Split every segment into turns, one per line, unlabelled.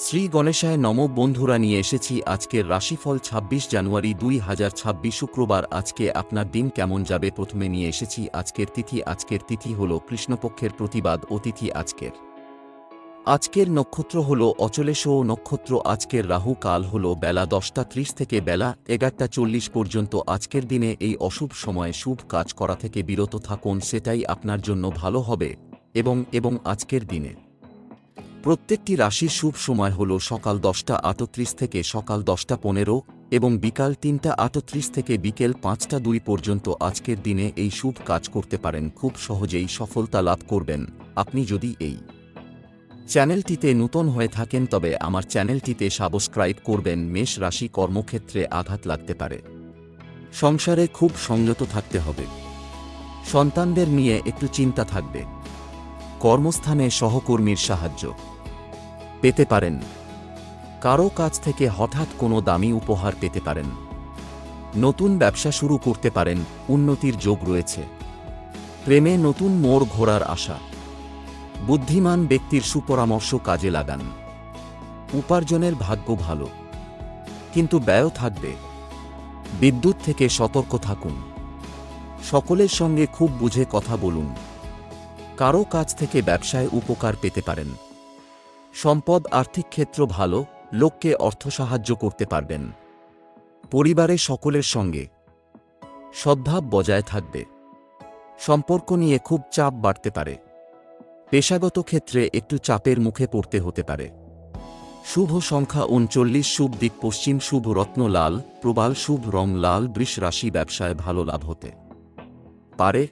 শ্রী গণেশায় নম বন্ধুরা, নিয়ে এসেছি আজকের রাশিফল ২৬ জানুয়ারি দুই হাজার ছাব্বিশ শুক্রবার। আজকে আপনার দিন কেমন যাবে? প্রথমে নিয়ে এসেছি আজকের তিথি। আজকের তিথি হল কৃষ্ণপক্ষের প্রতিবাদ অতিথি আজকের। আজকের নক্ষত্র হল অচলেশ নক্ষত্র। আজকের রাহু কাল হল বেলা দশটা ত্রিশ থেকে বেলা এগারটা চল্লিশ পর্যন্ত। আজকের দিনে এই অশুভ সময়ে শুভ কাজ করা থেকে বিরত থাকুন। সেটাই আপনার জন্য ভালো হবে। এবং এবং আজকের দিনে প্রত্যেকটি রাশির শুভ সময় হল সকাল দশটা আটত্রিশ থেকে সকাল দশটা পনেরো এবং বিকাল তিনটা আটত্রিশ থেকে বিকেল পাঁচটা দুই পর্যন্ত আজকের দিনে এই শুভ কাজ করতে পারেন। খুব সহজেই সফলতা লাভ করবেন। আপনি যদি এই চ্যানেলটিতে নূতন হয়ে থাকেন তবে আমার চ্যানেলটিতে সাবস্ক্রাইব করবেন। মেষ রাশি কর্মক্ষেত্রে আঘাত লাগতে পারে। সংসারে খুব সংযত থাকতে হবে। সন্তানদের নিয়ে একটু চিন্তা থাকবে। কর্মস্থানে সহকর্মীর সাহায্য। পেতে পারেন। কারও কাছ থেকে হঠাৎ কোনো দামি উপহার পেতে পারেন। নতুন ব্যবসা শুরু করতে পারেন, উন্নতির যোগ রয়েছে। প্রেমে নতুন মোড় ঘোরার আশা। বুদ্ধিমান ব্যক্তির সুপরামর্শ কাজে লাগান। উপার্জনের ভাগ্য ভালো। কিন্তু ব্যয় থাকবে। বিদ্যুৎ থেকে সতর্ক থাকুন। সকলের সঙ্গে খুব বুঝে কথা বলুন। কারও কাছ থেকে ব্যবসায় উপকার পেতে পারেন। সম্পদ, আর্থিক ক্ষেত্র ভালো, লোককে অর্থ সাহায্য করতে পারবেন। পরিবারে সকলের সঙ্গে সদ্ভাব বজায় থাকবে। সম্পর্ক নিয়ে খুব চাপ বাড়তে পারে। পেশাগত ক্ষেত্রে একটু চাপের মুখে পড়তে হতে পারে। শুভ সংখ্যা উনচল্লিশ, শুভ দিক পশ্চিম, শুভ রত্ন লাল, প্রবাল, শুভ রং লাল, বৃষ রাশি ব্যবসায় ভালো লাভ হতে পারে।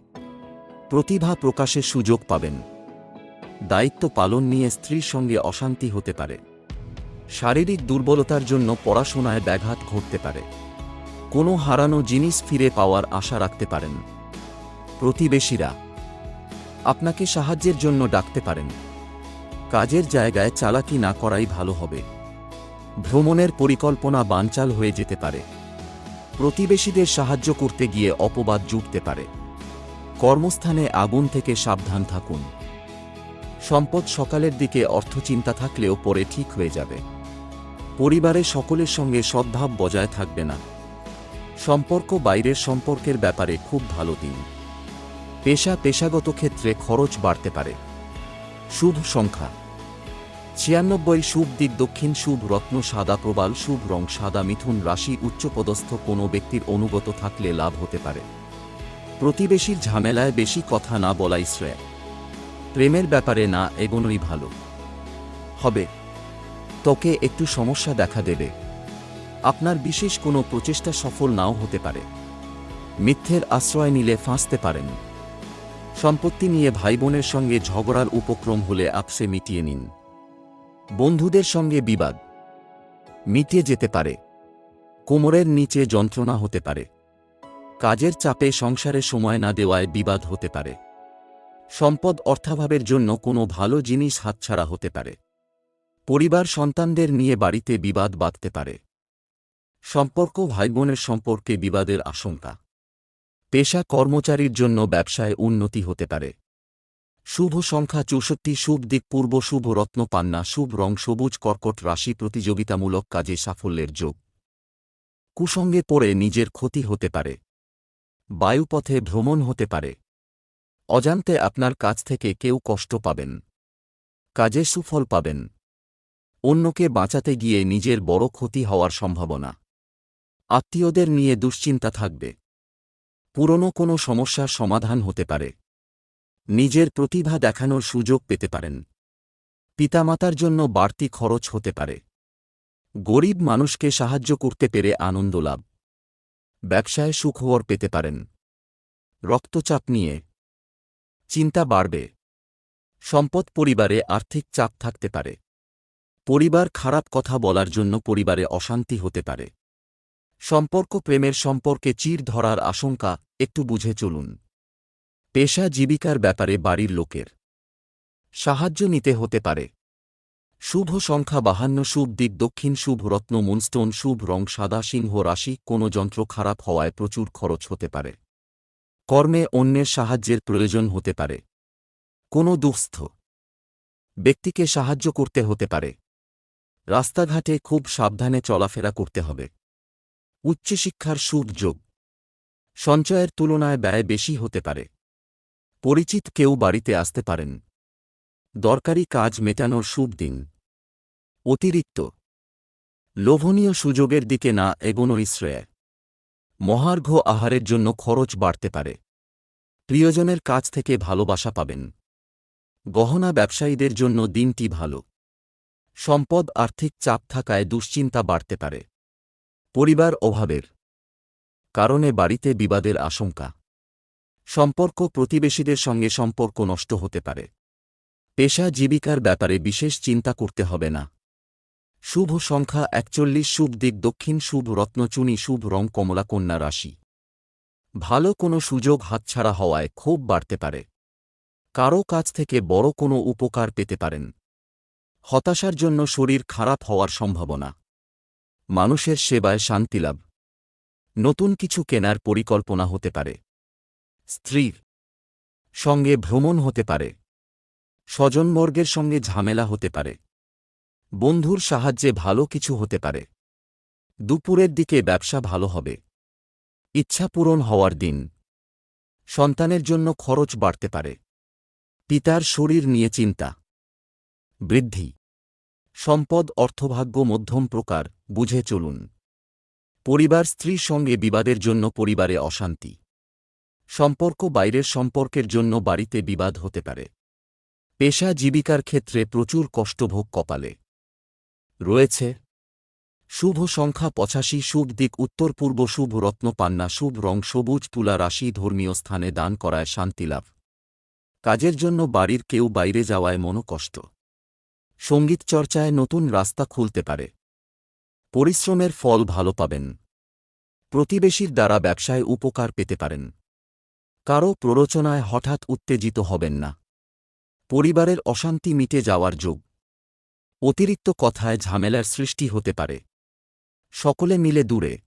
প্রতিভা প্রকাশের সুযোগ পাবেন। দায়িত্ব পালন নিয়ে স্ত্রীর সঙ্গে অশান্তি হতে পারে। শারীরিক দুর্বলতার জন্য পড়াশোনায় ব্যাঘাত ঘটতে পারে। কোনো হারানো জিনিস ফিরে পাওয়ার আশা রাখতে পারেন। প্রতিবেশীরা, আপনাকে সাহায্যের জন্য ডাকতে পারেন। কাজের জায়গায় চালাকি না করাই ভালো হবে। ভ্রমণের পরিকল্পনা বানচাল হয়ে যেতে পারে। প্রতিবেশীদের সাহায্য করতে গিয়ে অপবাদ জুটতে পারে। কর্মস্থানে আগুন থেকে সাবধান থাকুন। সম্পদ সকালের দিকে অর্থ চিন্তা থাকলেও পরে ঠিক হয়ে যাবে। পরিবারে সকলের সঙ্গে সদ্ভাব বজায় থাকবে না। সম্পর্ক বাইরের সম্পর্কের ব্যাপারে খুব ভালো দিন। পেশা পেশাগত ক্ষেত্রে খরচ বাড়তে পারে। শুভ সংখ্যা। ছিয়ানব্বই শুভ দিক, দক্ষিণ শুভ রত্ন, সাদা প্রবাল, শুভ রং, সাদা মিথুন, রাশি, উচ্চপদস্থ কোনো ব্যক্তির অনুগত থাকলে লাভ হতে পারে। প্রতিবেশীর ঝামেলায় বেশি কথা না বলাই শ্রেয়। প্রেমের ব্যাপারে না এগোনোই ভালো। হবে। তোকে একটু সমস্যা দেখা দেবে। আপনার বিশেষ কোনো প্রচেষ্টা সফল নাও হতে পারে। মিথ্যের আশ্রয় নিলে ফাঁসতে পারেন। সম্পত্তি নিয়ে ভাই বোনের সঙ্গে ঝগড়ার উপক্রম হলে আপসে মিটিয়ে নিন। বন্ধুদের সঙ্গে বিবাদ। মিটিয়ে যেতে পারে। কোমরের নিচে যন্ত্রণা হতে পারে। কাজের চাপে সংসারে সময় না দেওয়ায় বিবাদ হতে পারে। সম্পদ অর্থাভাবের জন্য কোনো ভালো জিনিস হাতছাড়া হতে পারে। পরিবার সন্তানদের নিয়ে বাড়িতে বিবাদ বাঁধতে পারে। সম্পর্ক ভাইবোনের সম্পর্কে বিবাদের আশঙ্কা। পেশা কর্মচারীর জন্য ব্যবসায় উন্নতি হতে পারে। শুভ সংখ্যা চৌষট্টি, শুভ দিক পূর্ব, শুভ রত্ন পান্না, শুভ রং, সবুজ কর্কট রাশি প্রতিযোগিতামূলক কাজে সাফল্যের যোগ। কুসঙ্গে পড়ে নিজের ক্ষতি হতে পারে। বায়ুপথে ভ্রমণ হতে পারে। অজান্তে আপনার কাছ থেকে কেউ কষ্ট পাবেন। কাজে সুফল পাবেন। অন্যকে বাঁচাতে গিয়ে নিজের বড় ক্ষতি হওয়ার সম্ভাবনা। আত্মীয়দের নিয়ে দুশ্চিন্তা থাকবে। পুরনো কোনো সমস্যার সমাধান হতে পারে। নিজের প্রতিভা দেখানোর সুযোগ পেতে পারেন। পিতামাতার জন্য বাড়তি খরচ হতে পারে। গরিব মানুষকে সাহায্য করতে পেরে আনন্দ লাভ। ব্যবসায় সুখবর পেতে পারেন। রক্তচাপ নিয়ে চিন্তা বাড়বে। সম্পদ পরিবারে আর্থিক চাপ থাকতে পারে। পরিবার খারাপ কথা বলার জন্য পরিবারে অশান্তি হতে পারে। সম্পর্ক প্রেমের সম্পর্কে চির ধরার আশঙ্কা, একটু বুঝে চলুন। পেশা জীবিকার ব্যাপারে বাড়ির লোকের সাহায্য নিতে হতে পারে। শুভ সংখ্যা বাহান্ন, শুভ দিক দক্ষিণ, শুভ রত্ন, মুনস্টোন, শুভ রং, সাদা, সিংহ, রাশি, কোনো যন্ত্র খারাপ হওয়ায় প্রচুর খরচ হতে পারে। কর্মে অন্যের সাহায্যের প্রয়োজন হতে পারে। কোনো দুঃস্থ ব্যক্তিকে সাহায্য করতে হতে পারে। রাস্তাঘাটে খুব সাবধানে চলাফেরা করতে হবে। উচ্চশিক্ষার শুভ যোগ সঞ্চয়ের তুলনায় ব্যয় বেশি হতে পারে। পরিচিত কেউ বাড়িতে আসতে পারেন। দরকারি কাজ মেটানোর শুভ দিন। অতিরিক্ত। লোভনীয় সুযোগের দিকে না এগোনো শ্রেয়। মহার্ঘ আহারের জন্য খরচ বাড়তে পারে। প্রিয়জনের কাছ থেকে ভালোবাসা পাবেন। গহনা ব্যবসায়ীদের জন্য দিনটি ভালো। সম্পদ আর্থিক চাপ থাকায় দুশ্চিন্তা বাড়তে পারে। পরিবার অভাবের কারণে বাড়িতে বিবাদের আশঙ্কা। সম্পর্ক প্রতিবেশীদের সঙ্গে সম্পর্ক নষ্ট হতে পারে। পেশা জীবিকার ব্যাপারে বিশেষ চিন্তা করতে হবে না। শুভ সংখ্যা একচল্লিশ, শুভ দিক দক্ষিণ, শুভ রত্নচুনি শুভ রং কমলা, কন্যা রাশি। ভালো কোনো সুযোগ হাতছাড়া হওয়ায় ক্ষোভ বাড়তে পারে। কারও কাছ থেকে বড় কোনো উপকার পেতে পারেন। হতাশার জন্য শরীর খারাপ হওয়ার সম্ভাবনা। মানুষের সেবায় শান্তিলাভ নতুন কিছু কেনার পরিকল্পনা হতে পারে। স্ত্রীর সঙ্গে ভ্রমণ হতে পারে। স্বজনবর্গের সঙ্গে ঝামেলা হতে পারে। বন্ধুর সাহায্যে ভালো কিছু হতে পারে। দুপুরের দিকে ব্যবসা ভালো হবে। ইচ্ছা পূরণ হওয়ার দিন। সন্তানের জন্য খরচ বাড়তে পারে। পিতার শরীর নিয়ে চিন্তা। বৃদ্ধি। সম্পদ, অর্থভাগ্য, মধ্যম প্রকার, বুঝে চলুন। পরিবার, স্ত্রীর সঙ্গে বিবাদের জন্য পরিবারে অশান্তি। সম্পর্ক, বাইরের সম্পর্কের জন্য বাড়িতে বিবাদ হতে পারে। পেশা জীবিকার ক্ষেত্রে প্রচুর কষ্টভোগ কপালে। রয়েছে শুভ সংখ্যা পঁচাশি, শুভ দিক উত্তর পূর্ব, শুভ রত্ন পান্না, শুভ রং সবুজ, তুলা রাশি, ধর্মীয় স্থানে দান করায় শান্তিলাভ কাজের জন্য বাড়ির কেউ বাইরে যাওয়ায় মনোকষ্ট সংগীত চর্চায় নতুন রাস্তা খুলতে পারে। পরিশ্রমের ফল ভালো পাবেন। প্রতিবেশীর দ্বারা ব্যবসায় উপকার পেতে পারেন। কারও প্ররোচনায় হঠাৎ উত্তেজিত হবেন না। পরিবারের অশান্তি মিটে যাওয়ার যোগ। অতিরিক্ত কথায় ঝামেলার সৃষ্টি হতে পারে। সকলে মিলে দূরে।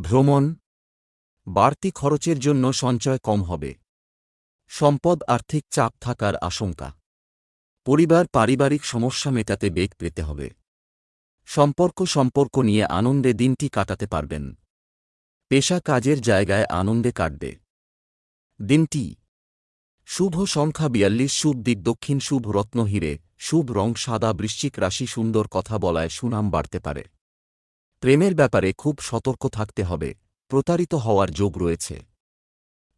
ভ্রমণ। বাড়তি খরচের জন্য সঞ্চয় কম হবে। সম্পদ আর্থিক চাপ থাকার আশঙ্কা। পরিবার পারিবারিক সমস্যা মেটাতে বেগ পেতে হবে। সম্পর্ক সম্পর্ক নিয়ে আনন্দে দিনটি কাটাতে পারবেন। পেশা কাজের জায়গায় আনন্দে কাটবে। দিনটি শুভ সংখ্যা বিয়াল্লিশ, শুভ দিক দক্ষিণ, শুভ রত্ন হিরে, শুভ রং সাদা, বৃশ্চিক রাশি, সুন্দর কথা বলায় সুনাম বাড়তে পারে। প্রেমের ব্যাপারে খুব সতর্ক থাকতে হবে, প্রতারিত হওয়ার যোগ রয়েছে।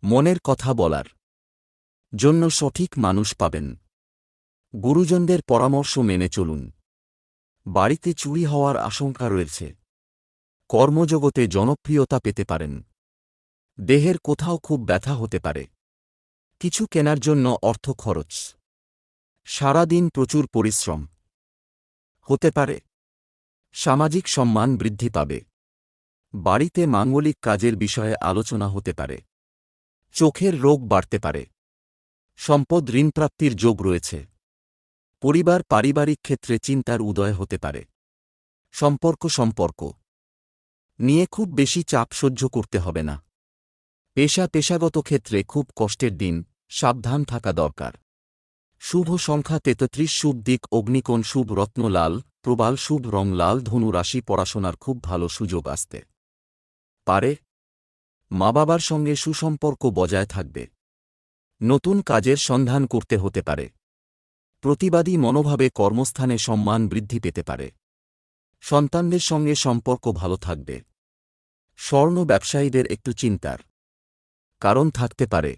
মনের কথা বলার জন্য সঠিক মানুষ পাবেন। গুরুজনদের পরামর্শ মেনে চলুন। বাড়িতে চুরি হওয়ার আশঙ্কা রয়েছে। কর্মজগতে জনপ্রিয়তা পেতে পারেন। দেহের কোথাও খুব ব্যথা হতে পারে। কিছু কেনার জন্য অর্থ খরচ। সারাদিন প্রচুর পরিশ্রম। হতে পারে। সামাজিক সম্মান বৃদ্ধি পাবে। বাড়িতে মাঙ্গলিক কাজের বিষয়ে আলোচনা হতে পারে। চোখের রোগ বাড়তে পারে। সম্পদ ঋণপ্রাপ্তির যোগ রয়েছে। পরিবার পারিবারিক ক্ষেত্রে চিন্তার উদয় হতে পারে। সম্পর্ক সম্পর্ক। নিয়ে খুব বেশি চাপ সহ্য করতে হবে না। পেশা পেশাগত ক্ষেত্রে খুব কষ্টের দিন। সাবধান থাকা দরকার। শুভ সংখ্যা তেতত্রিশ শুভ দিক, অগ্নিকোণ, শুভ রত্নলাল প্রবাল, শুভ রং লাল, ধনু রাশি, পড়াশোনার খুব ভালো সুযোগ আসতে পারে। মা বাবার সঙ্গে সুসম্পর্ক বজায় থাকবে। নতুন কাজের সন্ধান করতে হতে পারে। প্রতিবাদী মনোভাবে কর্মস্থানে সম্মান বৃদ্ধি পেতে পারে। সন্তানদের সঙ্গে সম্পর্ক ভালো থাকবে। স্বর্ণ ব্যবসায়ীদের একটু চিন্তার কারণ থাকতে পারে।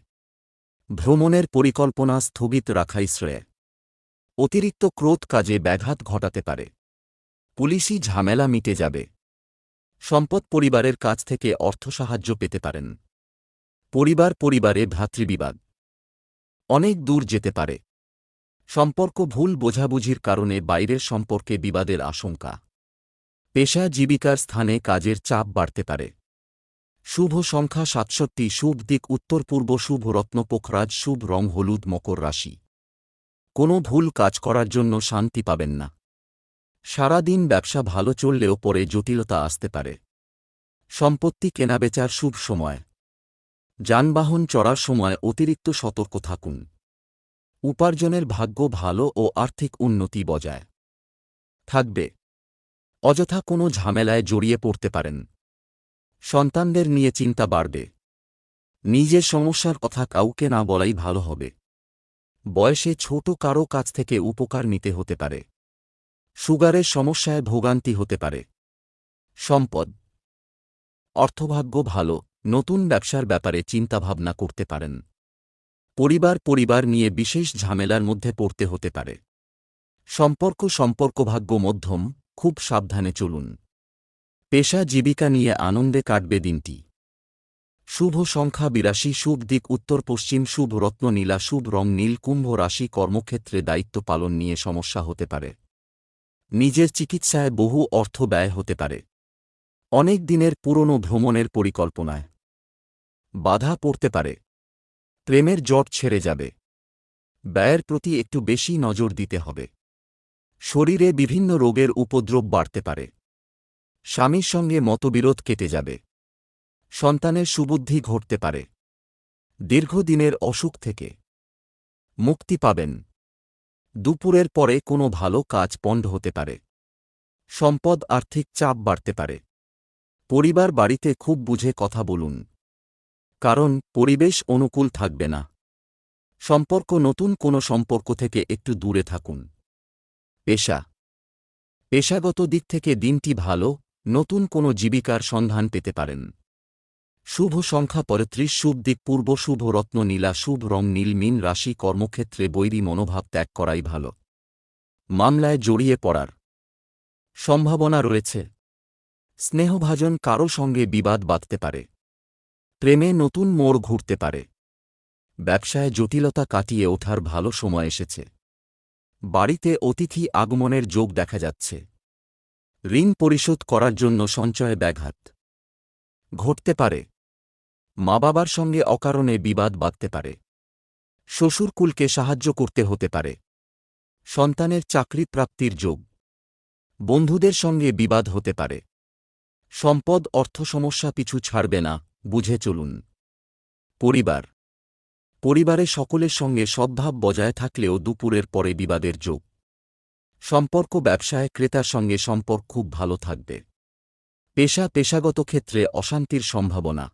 ভ্রমণের পরিকল্পনা স্থগিত রাখাই শ্রেয়। অতিরিক্ত ক্রোধ কাজে ব্যাঘাত ঘটাতে পারে। পুলিশি ঝামেলা মিটে যাবে। সম্পদ পরিবারের কাছ থেকে অর্থ সাহায্য পেতে পারেন। পরিবার পরিবারে ভ্রাতৃবিবাদ। অনেক দূর যেতে পারে। সম্পর্ক ভুল বোঝাবুঝির কারণে বাইরের সম্পর্কে বিবাদের আশঙ্কা। পেশা জীবিকার স্থানে কাজের চাপ বাড়তে পারে। শুভ সংখ্যা সাতষট্টি, শুভ দিক উত্তর পূর্ব, শুভ রত্ন পোখরাজ, শুভ রং হলুদ, মকর রাশি। কোনো ভুল কাজ করার জন্য শান্তি পাবেন না। সারাদিন ব্যবসা ভালো চললেও পরে জটিলতা আসতে পারে। সম্পত্তি কেনাবেচার শুভ সময়। যানবাহন চড়ার সময় অতিরিক্ত সতর্ক থাকুন। উপার্জনের ভাগ্য ভালো ও আর্থিক উন্নতি বজায়। থাকবে। অযথা কোনো ঝামেলায় জড়িয়ে পড়তে পারেন। সন্তানদের নিয়ে চিন্তা বাড়বে। নিজের সমস্যার কথা কাউকে না বলাই ভালো হবে। বয়সে ছোট কারও কাছ থেকে উপকার নিতে হতে পারে। সুগারের সমস্যায় ভোগান্তি হতে পারে। সম্পদ। অর্থভাগ্য ভালো, নতুন ব্যবসার ব্যাপারে চিন্তাভাবনা করতে পারেন। পরিবার পরিবার নিয়ে বিশেষ ঝামেলার মধ্যে পড়তে হতে পারে। সম্পর্ক সম্পর্কভাগ্য মধ্যম, খুব সাবধানে চলুন। পেশা জীবিকা নিয়ে আনন্দে কাটবে দিনটি। শুভ সংখ্যা বিরাশি, শুভ দিক উত্তর পশ্চিম, শুভ রত্ন নীলা, শুভ রং নীল, কুম্ভ রাশি কর্মক্ষেত্রে দায়িত্ব পালন নিয়ে সমস্যা হতে পারে। নিজের চিকিৎসায় বহু অর্থ ব্যয় হতে পারে। অনেক দিনের পুরনো ভ্রমণের পরিকল্পনায় বাধা পড়তে পারে। প্রেমের জট ছেড়ে যাবে। ব্যয়ের প্রতি একটু বেশি নজর দিতে হবে। শরীরে বিভিন্ন রোগের উপদ্রব বাড়তে পারে। স্বামীর সঙ্গে মতবিরোধ কেটে যাবে। সন্তানের সুবুদ্ধি ঘটতে পারে। দীর্ঘদিনের অসুখ থেকে মুক্তি পাবেন। দুপুরের পরে কোনো ভালো কাজ পণ্ড হতে পারে। সম্পদ আর্থিক চাপ বাড়তে পারে। পরিবার বাড়িতে খুব বুঝে কথা বলুন। কারণ পরিবেশ অনুকূল থাকবে না। সম্পর্ক নতুন কোনো সম্পর্ক থেকে একটু দূরে থাকুন। পেশা। পেশাগত দিক থেকে দিনটি ভালো নতুন কোনো জীবিকার সন্ধান পেতে পারেন। শুভ সংখ্যা পঁয়ত্রিশ, শুভ দিক পূর্ব, শুভ রত্ন নীলা, শুভ রং নীল, মিন রাশি, কর্মক্ষেত্রে বৈরী মনোভাব ত্যাগ করাই ভালো। মামলায় জড়িয়ে পড়ার সম্ভাবনা রয়েছে। স্নেহভাজন কারও সঙ্গে বিবাদ বাঁধতে পারে। প্রেমে নতুন মোড় ঘুরতে পারে। ব্যবসায় জটিলতা কাটিয়ে ওঠার ভালো সময় এসেছে। বাড়িতে অতিথি আগমনের যোগ দেখা যাচ্ছে। ঋণ পরিশোধ করার জন্য সঞ্চয়ে ব্যাঘাত। ঘটতে পারে। মা বাবার সঙ্গে অকারণে বিবাদ বাঁধতে পারে। শ্বশুরকুলকে সাহায্য করতে হতে পারে। সন্তানের চাকরি প্রাপ্তির যোগ। বন্ধুদের সঙ্গে বিবাদ হতে পারে। সম্পদ অর্থ সমস্যা পিছু ছাড়বে না, বুঝে চলুন। পরিবার। পরিবারে সকলের সঙ্গে সদ্ভাব বজায় থাকলেও দুপুরের পরে বিবাদের যোগ। সম্পর্ক ব্যবসায় ক্রেতার সঙ্গে সম্পর্ক খুব ভালো থাকবে। পেশা পেশাগত ক্ষেত্রে অশান্তির সম্ভাবনা।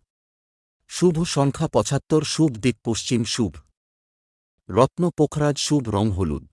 শুভ সংখ্যা পঁচাত্তর, শুভ দিক পশ্চিম শুভ। রত্ন পোখরাজ, শুভ রং হলুদ।